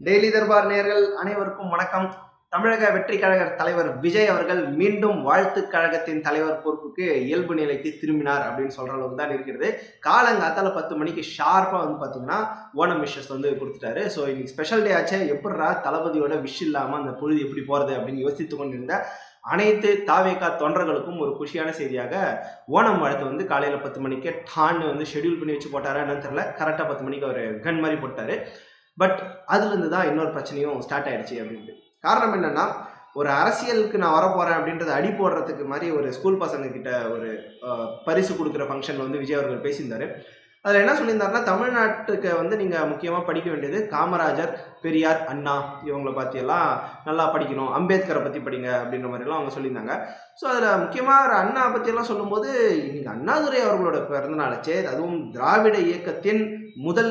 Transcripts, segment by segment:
Daily Darbar நேர்கள் அனைவருக்கும் வணக்கம். தமிழக வெற்றி கழக தலைவர் விஜய் அவர்கள் மீண்டும் வாழ்த்து கழகத்தின் தலைவர் பொறுப்புக்கு இயல்பு நிலைக்கு திரும்பினார் அப்படின்னு சொல்ற அளவுக்கு தான் இருக்கிறது. காலங்காத்தால பத்து மணிக்கு ஷார்ப்பா வந்து பாத்தீங்கன்னா ஓணம் விஷஸ் வந்து கொடுத்துட்டாரு. ஸோ இன்னைக்கு ஸ்பெஷல் டே ஆச்சு. எப்படிரா தளபதியோட விஷ் இல்லாம அந்த பொழுது எப்படி போறது அப்படின்னு யோசித்து கொண்டிருந்த அனைத்து தாவேக்கா தொண்டர்களுக்கும் ஒரு குஷியான செய்தியாக ஓணம் வாழ்த்து வந்து காலையில் பத்து மணிக்கு டான்னு வந்து ஷெடியூல் பண்ணி வச்சு போட்டாரா என்னன்னு தெரியல. கரெக்டாக பத்து மணிக்கு அவர் கன் மாதிரி போட்டாரு. பட் அதுலேருந்து தான் இன்னொரு பிரச்சனையும் ஸ்டார்ட் ஆயிடுச்சு அப்படின்ட்டு. காரணம் என்னென்னா ஒரு அரசியலுக்கு நான் வரப்போகிறேன் அப்படின்றத அடி போடுறதுக்கு மாதிரி ஒரு ஸ்கூல் பசங்க கிட்ட ஒரு பரிசு கொடுக்குற ஃபங்க்ஷனில் வந்து விஜய் அவர்கள் பேசியிருந்தாரு. அதில் என்ன சொல்லியிருந்தாருன்னா தமிழ்நாட்டுக்கு வந்து நீங்கள் முக்கியமாக படிக்க வேண்டியது காமராஜர் பெரியார் அண்ணா இவங்களை பற்றியெல்லாம் நல்லா படிக்கணும் அம்பேத்கரை பற்றி படிங்க அப்படின்ற மாதிரிலாம் அவங்க சொல்லியிருந்தாங்க. ஸோ அதில் முக்கியமாக ஒரு அண்ணா பற்றியெல்லாம் சொல்லும்போது இன்னைக்கு அண்ணாதுரை அவர்களோட பிறந்த நாளாச்சே அதுவும் திராவிட இயக்கத்தின் முதல்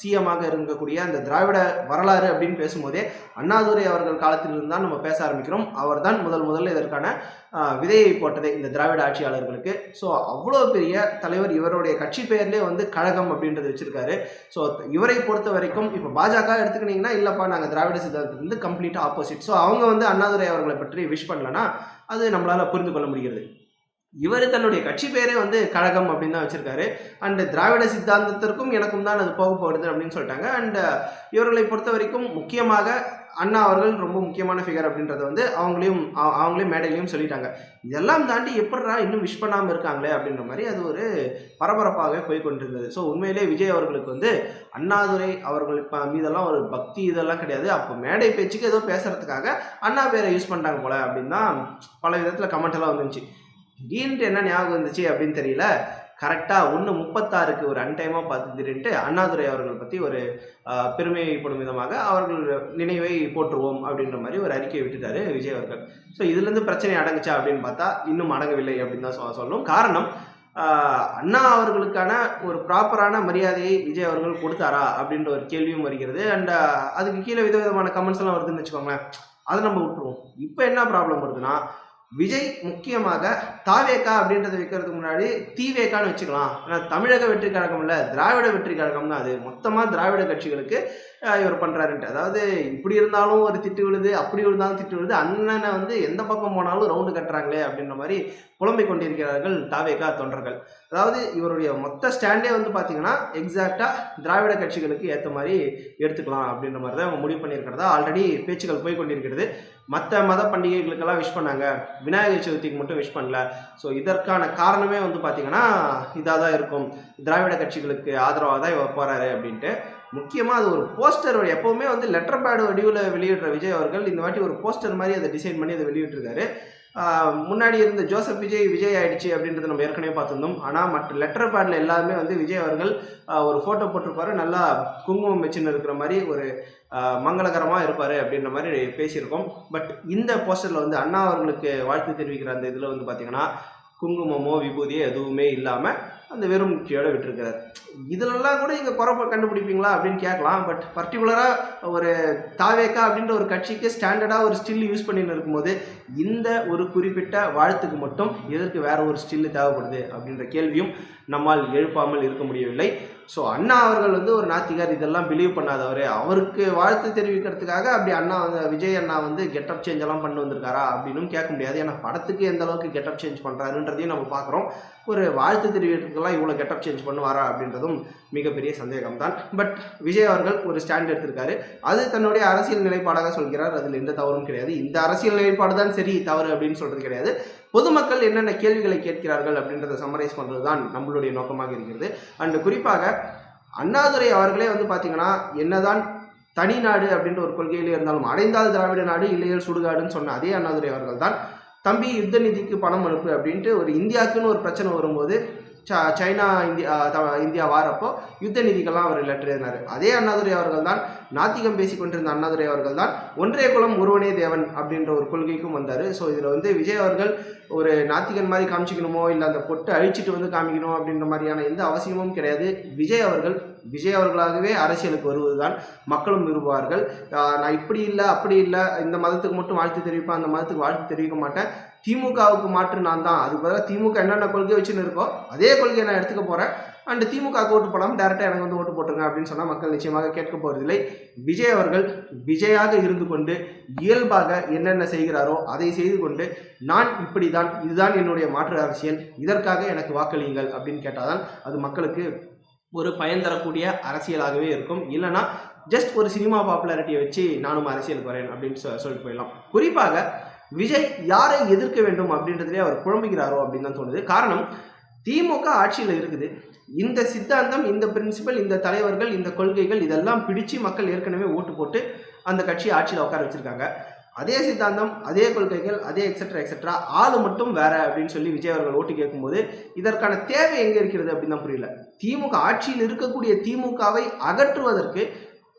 சிஎமாக இருக்கக்கூடிய அந்த திராவிட வரலாறு அப்படின்னு பேசும்போதே அண்ணாதுரை அவர்கள் காலத்திலிருந்து தான் நம்ம பேச ஆரம்பிக்கிறோம். அவர் தான் முதல் முதல்ல இதற்கான விதையை போட்டதே இந்த திராவிட ஆட்சியாளர்களுக்கு. ஸோ அவ்வளோ பெரிய தலைவர் இவருடைய கட்சி பெயர்லேயே வந்து கழகம் அப்படின்றது வச்சிருக்காரு. ஸோ இவரை பொறுத்த வரைக்கும் இப்போ பாஜக எடுத்துக்கிட்டிங்கன்னா இல்லைப்பா நாங்கள் திராவிட சித்தாந்தத்துலேருந்து கம்ப்ளீட்டாக ஆப்போசிட் ஸோ அவங்க வந்து அண்ணாதுரை அவர்களை பற்றி விஷ் பண்ணலன்னா அது நம்மளால் புரிந்து கொள்ள முடிகிறது. இவர் தன்னுடைய கட்சி பேரே வந்து கழகம் அப்படின்னு தான் வச்சிருக்காரு. அண்ட் திராவிட சித்தாந்தத்திற்கும் எனக்கும் தான் அது போக போகிறது அப்படின்னு சொல்லிட்டாங்க. அண்ட் இவர்களை பொறுத்த வரைக்கும் முக்கியமாக அண்ணா அவர்கள் ரொம்ப முக்கியமான ஃபிகர் அப்படின்றத வந்து அவங்களையும் அவங்களையும் மேடையிலையும் சொல்லிட்டாங்க. இதெல்லாம் தாண்டி எப்படிடா இன்னும் விஷ் பண்ணாமல் இருக்காங்களே அப்படின்ற மாதிரி அது ஒரு பரபரப்பாகவே போய் கொண்டிருந்தது. ஸோ உண்மையிலே விஜய் அவர்களுக்கு வந்து அண்ணாதுரை அவர்கள் இப்போ மீதெல்லாம் ஒரு பக்தி இதெல்லாம் கிடையாது. அப்போ மேடை பேச்சுக்கு ஏதோ பேசுறதுக்காக அண்ணா பேரை யூஸ் பண்ணிட்டாங்க போல அப்படின்னு தான் பல விதத்தில் கமெண்ட் எல்லாம் வந்துச்சு. திடீர்னு என்ன ஞாபகம் வந்துச்சு அப்படின்னு தெரியல. கரெக்டாக ஒன்று முப்பத்தாறுக்கு ஒரு அன்டைமாக பார்த்து திடீர்னுட்டு அண்ணாதுரை அவர்கள் பற்றி ஒரு பெருமைப்படும் விதமாக அவர்கள் நினைவை போற்றுவோம் அப்படின்ற மாதிரி ஒரு அறிக்கையை விட்டுட்டாரு விஜய் அவர்கள். ஸோ இதுலேருந்து பிரச்சனை அடங்குச்சா அப்படின்னு பார்த்தா இன்னும் அடங்கவில்லை அப்படின்னு தான் சொல்ல சொல்லணும். காரணம் அண்ணா அவர்களுக்கான ஒரு ப்ராப்பரான மரியாதையை விஜய் அவர்கள் கொடுத்தாரா அப்படின்ற ஒரு கேள்வியும் வருகிறது. அண்ட் அதுக்கு கீழே விதவிதமான கமெண்ட்ஸ் எல்லாம் வருதுன்னு வச்சுக்கோங்களேன். அதை நம்ம விட்டுருவோம். இப்போ என்ன ப்ராப்ளம் வருதுன்னா விஜய் முக்கியமாக தாவேக்கா அப்படின்றத வைக்கிறதுக்கு முன்னாடி தீவேக்கான்னு வச்சுக்கலாம். ஆனால் தமிழக வெற்றி கழகம் இல்லை திராவிட வெற்றி கழகம் தான் அது மொத்தமாக திராவிட கட்சிகளுக்கு இவர் பண்ணுறாருன்ட்டு அதாவது இப்படி இருந்தாலும் ஒரு திட்டு விழுது அப்படி இருந்தாலும் திட்டு விழுது அண்ணனை வந்து எந்த பக்கம் போனாலும் ரவுண்டு கட்டுறாங்களே அப்படின்ற மாதிரி புலம்பிக் கொண்டிருக்கிறார்கள் தாவேகா தொண்டர்கள். அதாவது இவருடைய மொத்த ஸ்டாண்டே வந்து பார்த்தீங்கன்னா எக்ஸாக்டாக திராவிட கட்சிகளுக்கு ஏற்ற மாதிரி எடுத்துக்கலாம் அப்படின்ற மாதிரி தான் அவங்க முடிவு பண்ணியிருக்கிறதா? ஆல்ரெடி பேச்சுக்கள் போய் கொண்டிருக்கிறது. மற்ற மத பண்டிகைகளுக்கெல்லாம் விஷ் பண்ணாங்க. விநாயகர் சதுர்த்திக்கு மட்டும் விஷ் பண்ணல. ஸோ இதற்கான காரணமே வந்து பார்த்தீங்கன்னா இதாக தான் இருக்கும். திராவிட கட்சிகளுக்கு ஆதரவாக தான் இவர் போகிறாரு அப்படின்ட்டு. முக்கியமாக அது ஒரு போஸ்டர் எப்போவுமே வந்து லெட்டர் பேடு வடிவில் வெளியிடுற விஜய் அவர்கள் இந்த வாட்டி ஒரு போஸ்டர் மாதிரி அதை டிசைன் பண்ணி அதை வெளியிட்டிருக்காரு. முன்னாடி இருந்த ஜோசப் விஜய் விஜய் ஆயிடுச்சு அப்படின்றத நம்ம ஏற்கனவே பார்த்துருந்தோம். ஆனால் மற்ற லெட்டர் பேடில் எல்லாருமே வந்து விஜய் அவர்கள் ஒரு ஃபோட்டோ போட்டிருப்பாரு. நல்லா குங்குமம் வச்சுன்னு இருக்கிற மாதிரி ஒரு மங்களகரமாக இருப்பார் அப்படின்ற மாதிரி பேசியிருக்கோம். பட் இந்த போஸ்டரில் வந்து அண்ணா அவர்களுக்கு வாழ்த்து தெரிவிக்கிற அந்த இதில் வந்து பார்த்தீங்கன்னா குங்குமமோ விபூதியோ எதுவுமே இல்லாமல் அந்த வெறும் முக்கியோட விட்டுருக்கிறார். இதிலெல்லாம் கூட இங்கே குறைப்ப கண்டுபிடிப்பீங்களா அப்படின்னு கேட்கலாம். பட் பர்டிகுலராக ஒரு தாவேக்கா அப்படின்ற ஒரு கட்சிக்கு ஸ்டாண்டர்டாக ஒரு ஸ்டில் யூஸ் பண்ணின்னு இருக்கும்போது இந்த ஒரு குறிப்பிட்ட வாழ்த்துக்கு மட்டும் எதற்கு வேற ஒரு ஸ்டில் தேவைப்படுது அப்படின்ற கேள்வியும் நம்மால் எழுப்பாமல் இருக்க முடியவில்லை. ஸோ அண்ணா அவர்கள் வந்து ஒரு நாத்திகார் இதெல்லாம் பிலீவ் பண்ணாதவர். அவருக்கு வாழ்த்து தெரிவிக்கிறதுக்காக அப்படி அண்ணா வந்து விஜய் அண்ணா வந்து கெட்டப் சேஞ்ச் எல்லாம் பண்ணி வந்திருக்காரா அப்படின்னும் கேட்க முடியாது. ஏன்னா படத்துக்கு எந்த அளவுக்கு கெட்டப் சேஞ்ச் பண்ணுறாருன்றதையும் நம்ம பார்க்குறோம். ஒரு வாழ்த்து தெரிவிக்கிறதுக்கெல்லாம் இவ்வளோ கெட்டப் சேஞ்ச் பண்ணுவாரா அப்படின்றதும் மிகப்பெரிய சந்தேகம்தான். பட் விஜய் அவர்கள் ஒரு ஸ்டாண்ட் எடுத்திருக்காரு. அது தன்னுடைய அரசியல் நிலைப்பாடாக சொல்கிறார். அதில் எந்த தவறும் கிடையாது. இந்த அரசியல் நிலைப்பாடு தான் சரி தவறு அப்படின்னு சொல்றது கிடையாது. பொதுமக்கள் என்னென்ன கேள்விகளை கேட்கிறார்கள் அப்படின்றத சம்மரைஸ் பண்ணுறது தான் நம்மளுடைய நோக்கமாக இருக்கிறது. அண்ட் குறிப்பாக அண்ணாதுரை அவர்களே வந்து பார்த்தீங்கன்னா என்னதான் தனி நாடு அப்படின்ற ஒரு கொள்கையிலே இருந்தாலும் அடைந்தால் திராவிட நாடு இல்லையல் சுடுகாடுன்னு சொன்ன அதே அண்ணாதுரை அவர்கள் தான் தம்பி யுத்த நிதிக்கு பணம் அனுப்பு அப்படின்ட்டு ஒரு இந்தியாவுக்குன்னு ஒரு பிரச்சனை வரும்போது சைனா இந்தியா த- இந்தியா வாரப்போ யுத்த நிதிக்கெல்லாம் அவர் லெட்டர் எழுதினார் அதே அண்ணாதுரை அவர்கள் தான் நாத்திகம் பேசிக்கொண்டிருந்த அண்ணாதுரை அவர்கள் தான் ஒன்றே குலம் ஒருவனே தேவன் அப்படின்ற ஒரு கொள்கைக்கும் வந்தார். ஸோ இதில் வந்து விஜய் அவர்கள் ஒரு நாத்திகன் மாதிரி காமிச்சிக்கணுமோ இல்லை அந்த பொட்டை அழிச்சிட்டு வந்து காமிக்கணும் அப்படின்ற மாதிரியான எந்த அவசியமும் கிடையாது. விஜய் அவர்கள் விஜய் அவர்களாகவே அரசியலுக்கு வருவதுதான் மக்களும் விரும்புவார்கள். நான் இப்படி இல்லை அப்படி இல்லை இந்த மதத்துக்கு மட்டும் வாழ்த்து தெரிவிப்பேன் அந்த மதத்துக்கு வாழ்த்து தெரிவிக்க மாட்டேன். திமுகவுக்கு மாற்று நான் தான். அதுக்கு பதிலாக திமுக என்னென்ன கொள்கை வச்சுன்னு இருக்கோ அதே கொள்கையை நான் எடுத்துக்க போகிறேன் அண்ட் திமுக ஓட்டு போடாமல் டேரெக்டாக எனக்கு வந்து ஓட்டு போட்டுருங்க அப்படின்னு சொன்னால் மக்கள் நிச்சயமாக கேட்க போவதில்லை விஜய் அவர்கள் விஜயாக இருந்து கொண்டு இயல்பாக என்னென்ன செய்கிறாரோ அதை செய்து கொண்டு நான் இப்படி தான் இதுதான் என்னுடைய மாற்று அரசியல் இதற்காக எனக்கு வாக்களியுங்கள் அப்படின்னு கேட்டால்தான் அது மக்களுக்கு ஒரு பயன் தரக்கூடிய அரசியலாகவே இருக்கும். இல்லைன்னா ஜஸ்ட் ஒரு சினிமா பாப்புலாரிட்டியை வச்சு நானும் அரசியலுக்கு வரேன் அப்படின்னு சொ- சொல்லிட்டு போயிடலாம். குறிப்பாக விஜய் யாரை எதிர்க்க வேண்டும் அப்படின்றதுலேயே அவர் குழம்புகிறாரோ அப்படின்னு தான் தோணுது. காரணம் திமுக ஆட்சியில் இருக்குது. இந்த சித்தாந்தம் இந்த பிரின்சிபல் இந்த தலைவர்கள் இந்த கொள்கைகள் இதெல்லாம் பிடிச்சு மக்கள் ஏற்கனவே ஓட்டு போட்டு அந்த கட்சியை ஆட்சியில் உட்கார வச்சிருக்காங்க. அதே சித்தாந்தம் அதே கொள்கைகள் அதே எக்ஸெட்ரா எக்ஸெட்ரா ஆள் மட்டும் வேற அப்படின்னு சொல்லி விஜய் அவர்கள் ஓட்டு கேட்கும்போது இதற்கான தேவை எங்கே இருக்கிறது அப்படின்னு தான் புரியல. திமுக ஆட்சியில் இருக்கக்கூடிய திமுகவை அகற்றுவதற்கு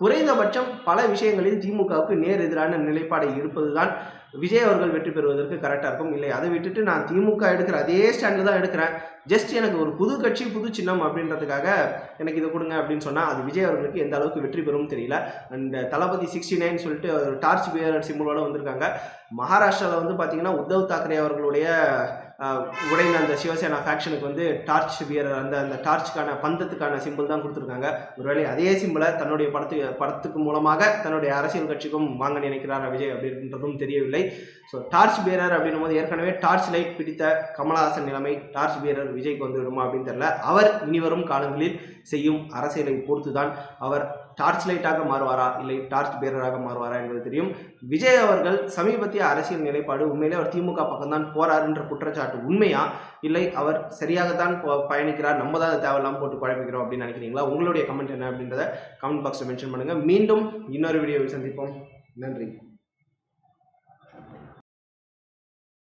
குறைந்தபட்சம் பல விஷயங்களில் திமுகவுக்கு நேர் எதிரான நிலைப்பாடை இருப்பதுதான் விஜய் அவர்கள் வெற்றி பெறுவதற்கு கரெக்டாக இருக்கும். இல்லை அதை விட்டுட்டு நான் திமுக எடுக்கிற அதே ஸ்டாண்டு தான் எடுக்கிறேன். ஜஸ்ட் எனக்கு ஒரு புது கட்சி புது சின்னம் அப்படின்றதுக்காக எனக்கு இதை கொடுங்க அப்படின்னு சொன்னால் அது விஜய் அவர்களுக்கு எந்த அளவுக்கு வெற்றி பெறும் தெரியல. அண்ட் தளபதி சிக்ஸ்டி நைன் சொல்லிட்டு ஒரு டார்ச் பியர் சிம்பிளோட வந்திருக்காங்க. மகாராஷ்டிராவில் வந்து பார்த்தீங்கன்னா உத்தவ் தாக்கரே அவர்களுடைய உடைந்த அந்த சிவசேனா ஃபேக்ஷனுக்கு வந்து டார்ச் பியர் அந்த அந்த டார்ச்சுக்கான பந்தத்துக்கான சிம்பிள் தான் கொடுத்துருக்காங்க. ஒருவேளை அதே சிம்பிளை தன்னுடைய படத்துக்கு படத்துக்கு மூலமாக தன்னுடைய அரசியல் கட்சிக்கும் வாங்க நினைக்கிறார் விஜய் அப்படின்றதும் தெரியவில்லை. ஸோ டார்ச் பியரர் அப்படின்னும் போது ஏற்கனவே டார்ச் லைட் பிடித்த கமலஹாசன் நிலைமை டார்ச் பியரர் விஜய்க்கு வந்து விடுமா அப்படின்னு தெரியல. அவர் இனிவரும் காலங்களில் செய்யும் அரசியலை பொறுத்து தான் அவர் டார்ச் லைட்டாக மாறுவாரா? இல்லை டார்ச் பேரராக மாறுவாரா என்பது தெரியும். விஜய் அவர்கள் சமீபத்திய அரசியல் நிலைப்பாடு உண்மையிலே அவர் திமுக பக்கம்தான் போறாருன்ற குற்றச்சாட்டு உண்மையா? இல்லை அவர் சரியாகத்தான் பயணிக்கிறார் நம்ம தான் அதை தேவையில்லாமல் போட்டு குழப்பிக்கிறோம் அப்படின்னு நினைக்கிறீங்களா? உங்களுடைய கமெண்ட் என்ன அப்படின்றத கமெண்ட் பாக்ஸில் மென்ஷன் பண்ணுங்கள் மீண்டும் இன்னொரு வீடியோவில் சந்திப்போம். நன்றி.